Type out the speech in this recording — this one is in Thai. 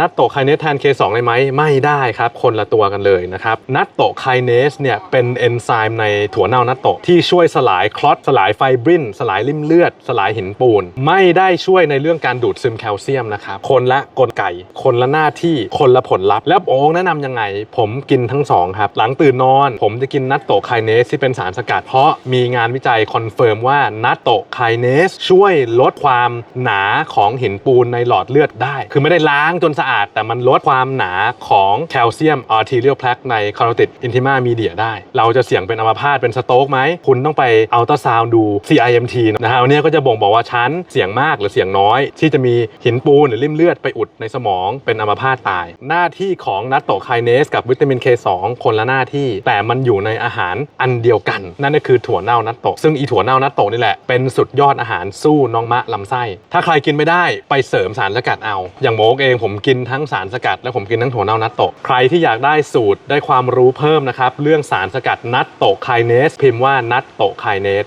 นัตโตไคเนสแทน K2 ได้ไหมไม่ได้ครับ คนละตัวกันเลยนะครับนัตโตไคเนสเนี่ยเป็นเอนไซม์ในถั่วเน่านัตโตที่ช่วยสลายคลอตสลายไฟบรินสลายริ่มเลือด สลายหินปูน ไม่ได้ช่วยในเรื่องการดูดซึมแคลเซียมนะครับคนละกลไก คนละหน้าที่คนละผลลัพธ์แล้วโอ๊งแนะนำยังไง ผมกินทั้งสองครับ หลังตื่นนอน ผมจะกินนัตโตไคเนสที่เป็นสารสกัดเพราะมีงานวิจัยคอนเฟิร์มว่านัตโตไคเนสช่วยลดความหนาของหินปูนในหลอดเลือดได้ คือไม่ได้ล้างจนสะอาด แต่มันลดความหนาของแคลเซียมอาร์ทีเรียลแพลกในคาร์โติดอินทิมามีเดียได้ เราจะเสี่ยงเป็นอัมพาตเป็นสโตรกไหม คุณต้องไปอัลตราซาวดู CIMT นะฮะวันนี้ก็จะบ่งบอกว่าชั้นเสี่ยงมากหรือเสี่ยงน้อย ที่จะมีหินปูนหรือริ่มเลือดไปอุดในสมองเป็นอัมพาตตาย หน้าที่ของนัตโตไคเนสกับวิตามิน K2 คนละหน้าที่ แต่มันอยู่ในอาหารอันเดียวกัน นั่นก็คือถั่วเน่านัตโตซึ่งอีถั่วเน่านัตโตนี่แหละเป็นสุดยอดอาหารสู้น้องมะลำไส้ ถ้าใครกินไม่ได้ไปเสริมสารสกัดเอา อย่างโมกเองผมกินทั้งสารสกัด และผมกินทั้งถั่วเน่านัตโตใครที่อยากได้สูตรได้ความรู้เพิ่มนะครับ เรื่องสารสกัดนัตโตไคเนส พิมพ์ว่านัตโตไคเนส